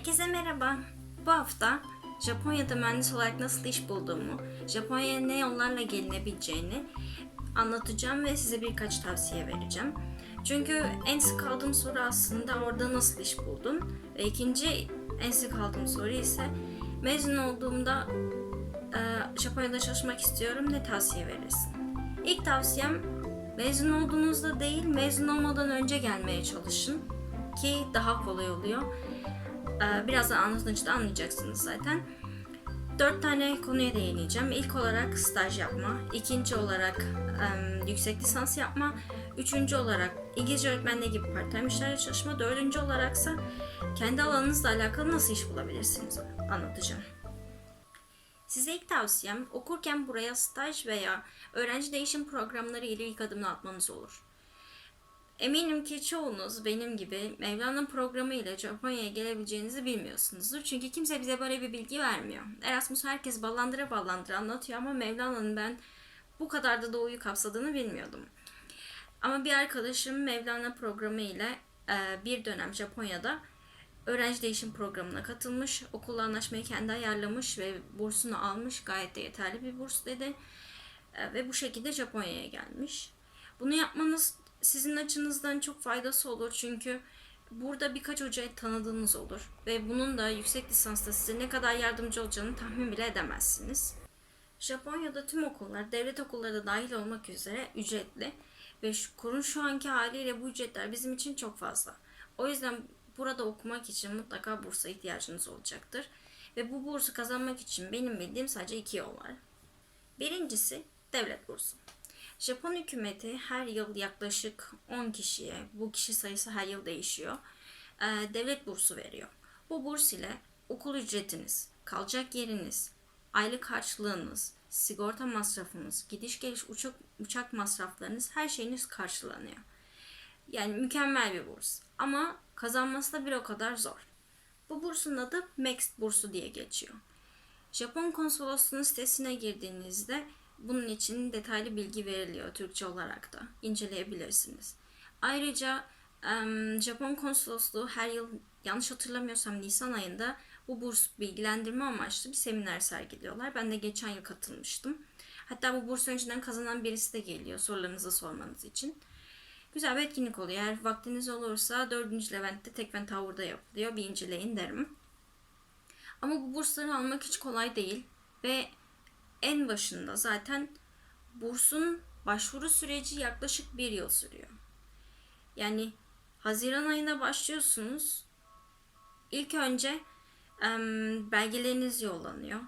Herkese merhaba. Bu hafta Japonya'da mühendis olarak nasıl iş bulduğumu, Japonya'ya ne yollarla gelinebileceğini anlatacağım ve size birkaç tavsiye vereceğim. Çünkü en sık aldığım soru aslında orada nasıl iş buldun? Ve ikinci en sık aldığım soru ise mezun olduğumda e, Japonya'da çalışmak istiyorum ne tavsiye verirsin? İlk tavsiyem mezun olduğunuzda değil mezun olmadan önce gelmeye çalışın ki daha kolay oluyor. Ee, Birazdan anlatınca da anlayacaksınız zaten. Dört tane konuya değineceğim. İlk olarak staj yapma, ikinci olarak yüksek lisans yapma, üçüncü olarak İngilizce öğretmenliği gibi part-time işlerle çalışma, dördüncü olaraksa kendi alanınızla alakalı nasıl iş bulabilirsiniz anlatacağım. Size ilk tavsiyem okurken buraya staj veya öğrenci değişim programları ile ilk adımını atmanız olur. Eminim ki çoğunuz benim gibi Mevlana programı ile Japonya'ya gelebileceğinizi bilmiyorsunuzdur. Çünkü kimse bize böyle bir bilgi vermiyor. Erasmus herkes ballandıra ballandıra anlatıyor ama Mevlana'nın ben bu kadar da doğuyu kapsadığını bilmiyordum. Ama bir arkadaşım Mevlana programı ile bir dönem Japonya'da öğrenci değişim programına katılmış. Okulla anlaşmayı kendi ayarlamış ve bursunu almış. Gayet de yeterli bir burs dedi. E, ve bu şekilde Japonya'ya gelmiş. Bunu yapmanız sizin açınızdan çok faydası olur çünkü burada birkaç hocayı tanıdığınız olur ve bunun da yüksek lisansta size ne kadar yardımcı olacağını tahmin bile edemezsiniz. Japonya'da tüm okullar, devlet okulları da dahil olmak üzere ücretli ve şu, kurun şu anki haliyle bu ücretler bizim için çok fazla. O yüzden burada okumak için mutlaka bursa ihtiyacınız olacaktır. Ve bu bursu kazanmak için benim bildiğim sadece iki yol var. Birincisi devlet bursu. Japon hükümeti her yıl yaklaşık 10 kişiye, bu kişi sayısı her yıl değişiyor, e, devlet bursu veriyor. Bu burs ile okul ücretiniz, kalacak yeriniz, aylık harçlığınız, sigorta masrafınız, gidiş geliş uçak, uçak masraflarınız, her şeyiniz karşılanıyor. Yani mükemmel bir burs. Ama kazanması da bir o kadar zor. Bu bursun adı Max bursu diye geçiyor. Japon konsolosluğunun sitesine girdiğinizde bunun için detaylı bilgi veriliyor Türkçe olarak da. inceleyebilirsiniz. Ayrıca Japon konsolosluğu her yıl yanlış hatırlamıyorsam Nisan ayında bu burs bilgilendirme amaçlı bir seminer sergiliyorlar. Ben de geçen yıl katılmıştım. Hatta bu burs önceden kazanan birisi de geliyor sorularınızı sormanız için. Güzel bir etkinlik oluyor. Eğer vaktiniz olursa 4. Levent'te Tekfen Tower'da yapılıyor. Bir inceleyin derim. Ama bu bursları almak hiç kolay değil. Ve en başında zaten bursun başvuru süreci yaklaşık bir yıl sürüyor. Yani Haziran ayında başlıyorsunuz. İlk önce em, belgeleriniz yollanıyor.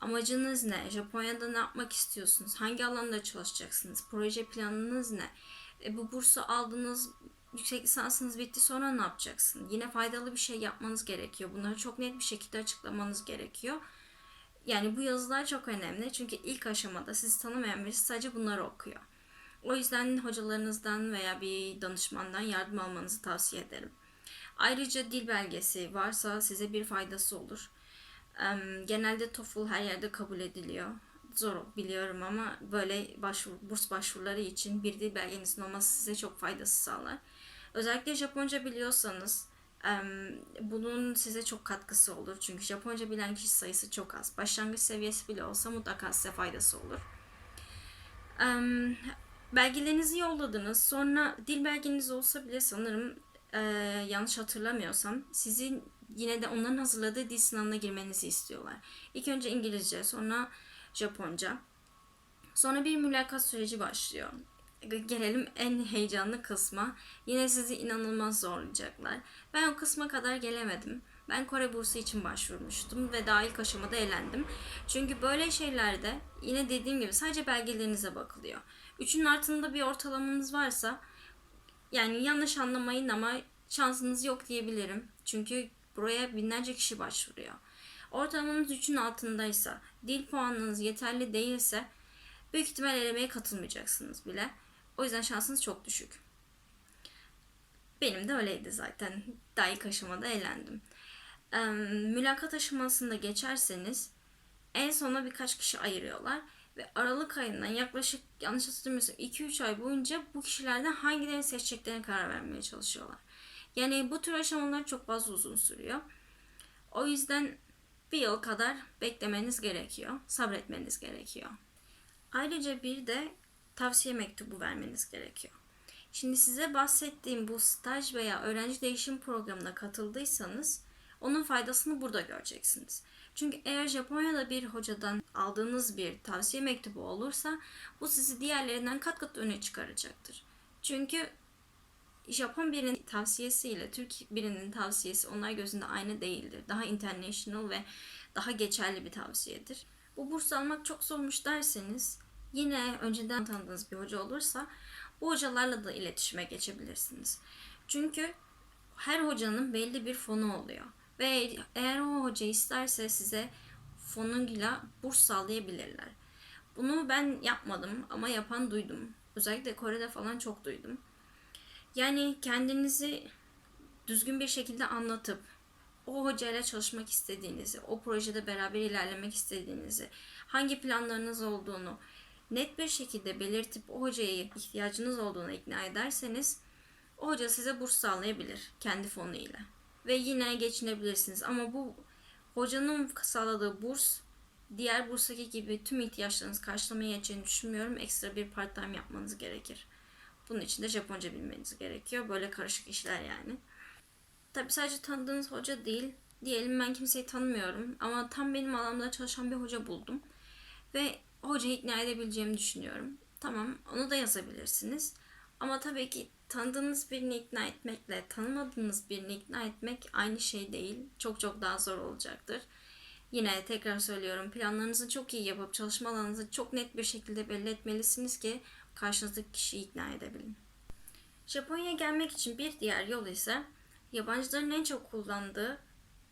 Amacınız ne? Japonya'da ne yapmak istiyorsunuz? Hangi alanda çalışacaksınız? Proje planınız ne? E, bu bursu aldınız, yüksek lisansınız bitti sonra ne yapacaksın? Yine faydalı bir şey yapmanız gerekiyor. Bunları çok net bir şekilde açıklamanız gerekiyor. Yani bu yazılar çok önemli çünkü ilk aşamada sizi tanımayan birisi sadece bunları okuyor. O yüzden hocalarınızdan veya bir danışmandan yardım almanızı tavsiye ederim. Ayrıca dil belgesi varsa size bir faydası olur. Genelde TOEFL her yerde kabul ediliyor. Zor biliyorum ama böyle başvuru, burs başvuruları için bir dil belgenizin olması size çok faydası sağlar. Özellikle Japonca biliyorsanız bunun size çok katkısı olur. Çünkü Japonca bilen kişi sayısı çok az. Başlangıç seviyesi bile olsa mutlaka size faydası olur. Belgelerinizi yolladınız. Sonra dil belgeniz olsa bile sanırım e, yanlış hatırlamıyorsam sizin yine de onların hazırladığı dil sınavına girmenizi istiyorlar. İlk önce İngilizce, sonra Japonca. Sonra bir mülakat süreci başlıyor. Gelelim en heyecanlı kısma. Yine sizi inanılmaz zorlayacaklar. Ben o kısma kadar gelemedim. Ben Kore bursu için başvurmuştum ve daha ilk aşamada elendim. Çünkü böyle şeylerde yine dediğim gibi sadece belgelerinize bakılıyor. Üçün altında bir ortalamanız varsa yani yanlış anlamayın ama şansınız yok diyebilirim. Çünkü buraya binlerce kişi başvuruyor. Ortalamanız 3'ün altındaysa, dil puanınız yeterli değilse büyük ihtimal elemeye katılmayacaksınız bile. O yüzden şansınız çok düşük. Benim de öyleydi zaten. Daha ilk aşamada eğlendim. Ee, mülakat aşamasında geçerseniz en sona birkaç kişi ayırıyorlar. Ve Aralık ayından yaklaşık yanlış hatırlamıyorsam 2-3 ay boyunca bu kişilerden hangilerini seçeceklerine karar vermeye çalışıyorlar. Yani bu tür aşamalar çok fazla uzun sürüyor. O yüzden bir yıl kadar beklemeniz gerekiyor, sabretmeniz gerekiyor. Ayrıca bir de tavsiye mektubu vermeniz gerekiyor. Şimdi size bahsettiğim bu staj veya öğrenci değişim programına katıldıysanız onun faydasını burada göreceksiniz. Çünkü eğer Japonya'da bir hocadan aldığınız bir tavsiye mektubu olursa bu sizi diğerlerinden kat kat öne çıkaracaktır. Çünkü Japon birinin tavsiyesiyle Türk birinin tavsiyesi onlar gözünde aynı değildir. Daha international ve daha geçerli bir tavsiyedir. Bu burs almak çok zormuş derseniz yine önceden tanıdığınız bir hoca olursa bu hocalarla da iletişime geçebilirsiniz. Çünkü her hocanın belli bir fonu oluyor. Ve eğer o hoca isterse size fonuyla burs sağlayabilirler. Bunu ben yapmadım ama yapan duydum. Özellikle Kore'de falan çok duydum. Yani kendinizi düzgün bir şekilde anlatıp o hocayla çalışmak istediğinizi, o projede beraber ilerlemek istediğinizi, hangi planlarınız olduğunu net bir şekilde belirtip o hocaya ihtiyacınız olduğunu ikna ederseniz o hoca size burs sağlayabilir kendi fonuyla. Ve yine geçinebilirsiniz. Ama bu hocanın sağladığı burs diğer burstaki gibi tüm ihtiyaçlarınızı karşılamaya yeteceğini düşünmüyorum. Ekstra bir part time yapmanız gerekir. Bunun için de Japonca bilmeniz gerekiyor. Böyle karışık işler yani. Tabi sadece tanıdığınız hoca değil. Diyelim ben kimseyi tanımıyorum ama tam benim alanımda çalışan bir hoca buldum. Ve hocayı ikna edebileceğimi düşünüyorum. Tamam onu da yazabilirsiniz. Ama tabii ki tanıdığınız birini ikna etmekle tanımadığınız birini ikna etmek aynı şey değil. Çok çok daha zor olacaktır. Yine tekrar söylüyorum planlarınızı çok iyi yapıp çalışma alanınızı çok net bir şekilde belli etmelisiniz ki karşınızdaki kişiyi ikna edebilin. Japonya'ya gelmek için bir diğer yol ise yabancıların en çok kullandığı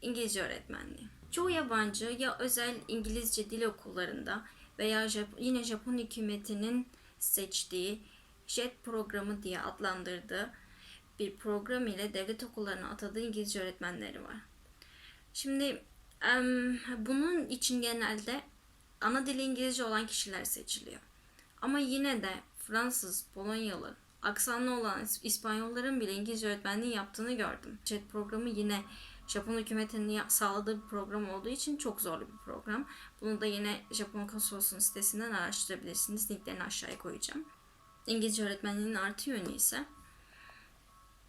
İngilizce öğretmenliği. Çoğu yabancı ya özel İngilizce dil okullarında veya Jap- yine Japon hükümetinin seçtiği JET programı diye adlandırdığı bir program ile devlet okullarına atadığı İngilizce öğretmenleri var. Şimdi bunun için genelde ana dili İngilizce olan kişiler seçiliyor. Ama yine de Fransız, Polonyalı, aksanlı olan İs- İspanyolların bile İngilizce öğretmenliği yaptığını gördüm. JET programı yine Japon hükümetinin sağladığı bir program olduğu için çok zorlu bir program. Bunu da yine Japon konsolosluğunun sitesinden araştırabilirsiniz. Linklerini aşağıya koyacağım. İngilizce öğretmenliğinin artı yönü ise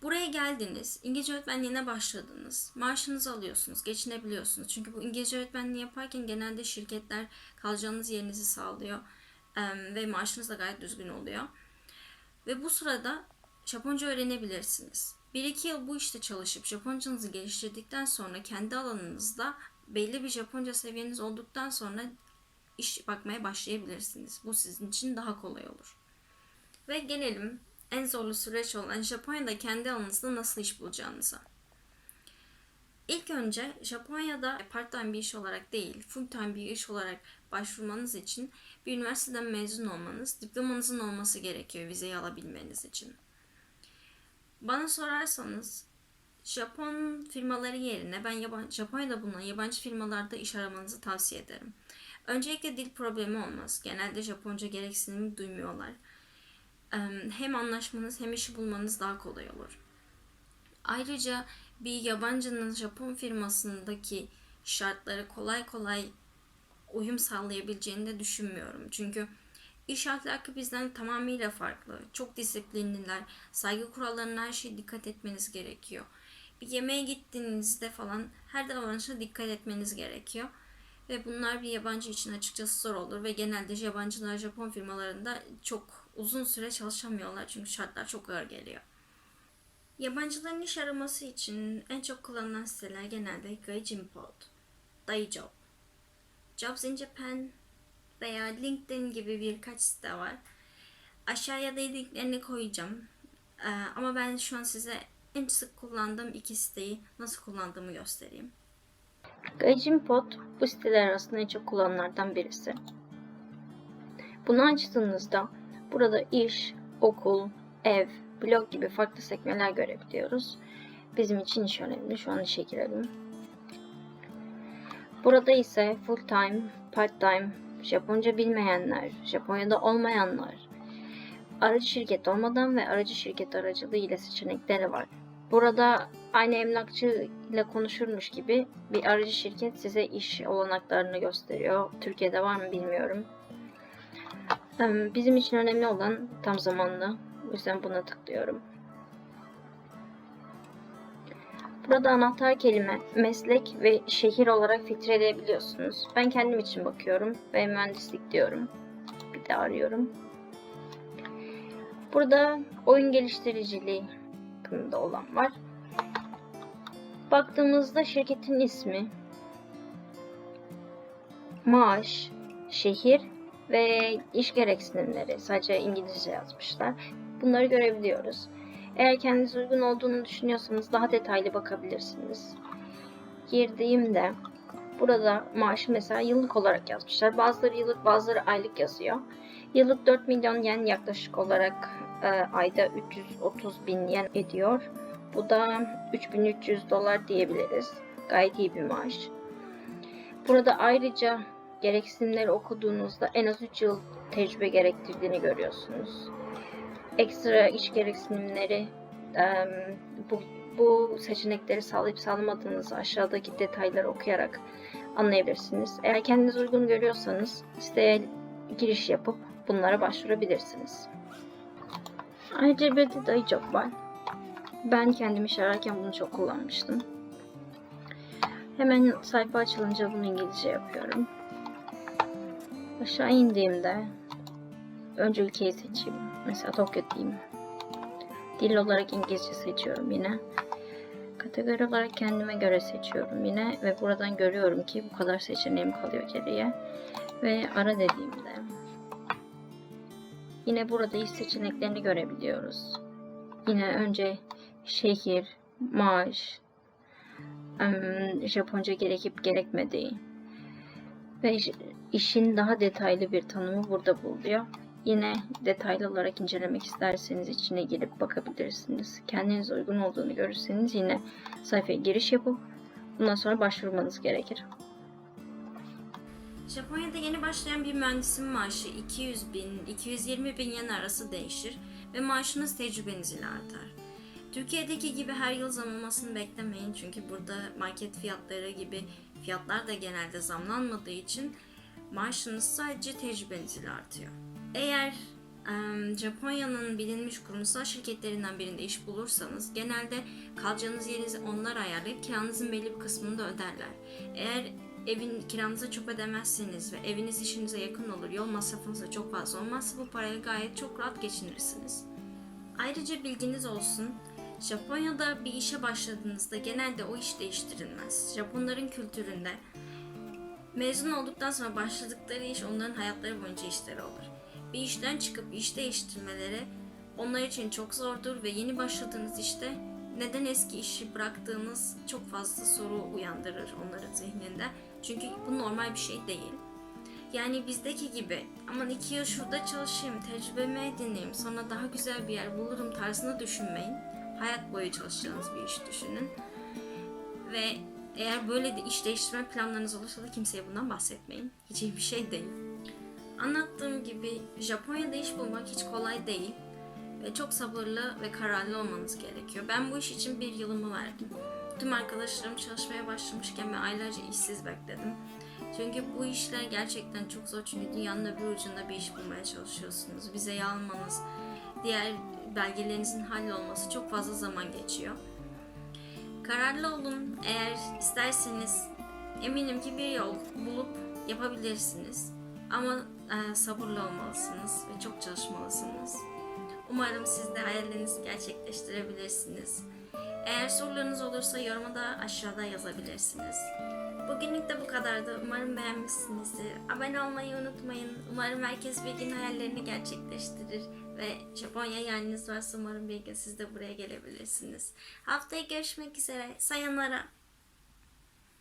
Buraya geldiniz, İngilizce öğretmenliğine başladınız, maaşınızı alıyorsunuz, geçinebiliyorsunuz. Çünkü bu İngilizce öğretmenliği yaparken genelde şirketler kalacağınız yerinizi sağlıyor ve maaşınız da gayet düzgün oluyor. Ve bu sırada Japonca öğrenebilirsiniz. 1-2 yıl bu işte çalışıp Japoncanızı geliştirdikten sonra kendi alanınızda belli bir Japonca seviyeniz olduktan sonra iş bakmaya başlayabilirsiniz. Bu sizin için daha kolay olur. Ve gelelim en zorlu süreç olan Japonya'da kendi alanınızda nasıl iş bulacağınıza. İlk önce Japonya'da part-time bir iş olarak değil, full-time bir iş olarak başvurmanız için bir üniversiteden mezun olmanız, diplomanızın olması gerekiyor vizeyi alabilmeniz için. Bana sorarsanız Japon firmaları yerine ben yabancı, Japonya'da bulunan yabancı firmalarda iş aramanızı tavsiye ederim. Öncelikle dil problemi olmaz. Genelde Japonca gereksinimi duymuyorlar. Em, Hem anlaşmanız hem işi bulmanız daha kolay olur. Ayrıca bir yabancının Japon firmasındaki şartları kolay kolay uyum sağlayabileceğini de düşünmüyorum. Çünkü iş ahlakı bizden tamamıyla farklı. Çok disiplinliler. Saygı kurallarına her şeye dikkat etmeniz gerekiyor. Bir yemeğe gittiğinizde falan her davranışa dikkat etmeniz gerekiyor. Ve bunlar bir yabancı için açıkçası zor olur ve genelde yabancılar Japon firmalarında çok uzun süre çalışamıyorlar çünkü şartlar çok ağır geliyor. Yabancıların iş araması için en çok kullanılan siteler genelde Gaijinpod, Daijob, Jobs in Japan veya LinkedIn gibi birkaç site var. Aşağıya da linklerini koyacağım. Ee, ama ben şu an size en sık kullandığım iki siteyi nasıl kullandığımı göstereyim. Gaijinpod bu siteler arasında en çok kullanılanlardan birisi. Bunu açtığınızda burada iş, okul, ev, blog gibi farklı sekmeler görebiliyoruz. Bizim için iş önemli. Şu an işe girelim. Burada ise full time, part time, Japonca bilmeyenler, Japonya'da olmayanlar, aracı şirket olmadan ve aracı şirket aracılığı ile seçenekleri var. Burada aynı emlakçı ile konuşurmuş gibi bir aracı şirket size iş olanaklarını gösteriyor. Türkiye'de var mı bilmiyorum. Bizim için önemli olan tam zamanlı. O yüzden buna tıklıyorum. Burada anahtar kelime, meslek ve şehir olarak filtreleyebiliyorsunuz. Ben kendim için bakıyorum ve mühendislik diyorum. Bir de arıyorum. Burada oyun geliştiriciliği hakkında olan var. Baktığımızda şirketin ismi, maaş, şehir ve iş gereksinimleri sadece İngilizce yazmışlar. Bunları görebiliyoruz. Eğer kendiniz uygun olduğunu düşünüyorsanız daha detaylı bakabilirsiniz. Girdiğimde burada maaşı mesela yıllık olarak yazmışlar. Bazıları yıllık bazıları aylık yazıyor. Yıllık 4 milyon yen yaklaşık olarak e, ayda 330 bin yen ediyor. Bu da 3300 dolar diyebiliriz. Gayet iyi bir maaş. Burada ayrıca gereksinimleri okuduğunuzda en az 3 yıl tecrübe gerektirdiğini görüyorsunuz. Ekstra iş gereksinimleri bu, bu seçenekleri sağlayıp sağlamadığınızı aşağıdaki detayları okuyarak anlayabilirsiniz. Eğer kendiniz uygun görüyorsanız siteye giriş yapıp bunlara başvurabilirsiniz. Ayrıca bir de dayı job var. Ben kendim iş ararken bunu çok kullanmıştım. Hemen sayfa açılınca bunu İngilizce yapıyorum. Aşağı indiğimde önce ülkeyi seçeyim. Mesela Tokyo diyeyim. Dil olarak İngilizce seçiyorum yine. Kategori olarak kendime göre seçiyorum yine ve buradan görüyorum ki bu kadar seçeneğim kalıyor geriye. Ve ara dediğimde yine burada iş seçeneklerini görebiliyoruz. Yine önce şehir, maaş, Japonca gerekip gerekmediği ve iş- işin daha detaylı bir tanımı burada bulunuyor. Yine detaylı olarak incelemek isterseniz içine girip bakabilirsiniz. Kendinize uygun olduğunu görürseniz yine sayfaya giriş yapıp bundan sonra başvurmanız gerekir. Japonya'da yeni başlayan bir mühendisin maaşı 200 bin, 220 bin yen arası değişir ve maaşınız tecrübeniz ile artar. Türkiye'deki gibi her yıl zam olmasını beklemeyin çünkü burada market fiyatları gibi fiyatlar da genelde zamlanmadığı için maaşınız sadece tecrübeniz ile artıyor. Eğer Japonya'nın bilinmiş kurumsal şirketlerinden birinde iş bulursanız genelde kalacağınız yerinizi onlar ayarlayıp kiranızın belli bir kısmını da öderler. Eğer evin kiranızı çok ödemezseniz ve eviniz işinize yakın olur, yol masrafınız da çok fazla olmazsa bu parayı gayet çok rahat geçinirsiniz. Ayrıca bilginiz olsun, Japonya'da bir işe başladığınızda genelde o iş değiştirilmez. Japonların kültüründe mezun olduktan sonra başladıkları iş onların hayatları boyunca işleri olur. Bir işten çıkıp iş değiştirmeleri onlar için çok zordur ve yeni başladığınız işte neden eski işi bıraktığınız çok fazla soru uyandırır onların zihninde. Çünkü bu normal bir şey değil. Yani bizdeki gibi aman iki yıl şurada çalışayım, tecrübemi edineyim, sonra daha güzel bir yer bulurum tarzını düşünmeyin. Hayat boyu çalışacağınız bir iş düşünün. Ve eğer böyle de iş değiştirme planlarınız olursa da kimseye bundan bahsetmeyin. Hiç bir şey değil. Anlattığım gibi Japonya'da iş bulmak hiç kolay değil. Ve çok sabırlı ve kararlı olmanız gerekiyor. Ben bu iş için bir yılımı verdim. Tüm arkadaşlarım çalışmaya başlamışken ben aylarca işsiz bekledim. Çünkü bu işler gerçekten çok zor çünkü dünyanın öbür ucunda bir iş bulmaya çalışıyorsunuz. Vizeyi almanız, diğer belgelerinizin hallolması çok fazla zaman geçiyor. Kararlı olun. Eğer isterseniz eminim ki bir yol bulup yapabilirsiniz. Ama e, sabırlı olmalısınız ve çok çalışmalısınız. Umarım siz de hayallerinizi gerçekleştirebilirsiniz. Eğer sorularınız olursa yoruma da aşağıda yazabilirsiniz. Bugünlük de bu kadardı. Umarım beğenmişsinizdir. Abone olmayı unutmayın. Umarım herkes bir gün hayallerini gerçekleştirir. Ve Japonya yeriniz varsa umarım bir gün siz de buraya gelebilirsiniz. Haftaya görüşmek üzere. Sayonara.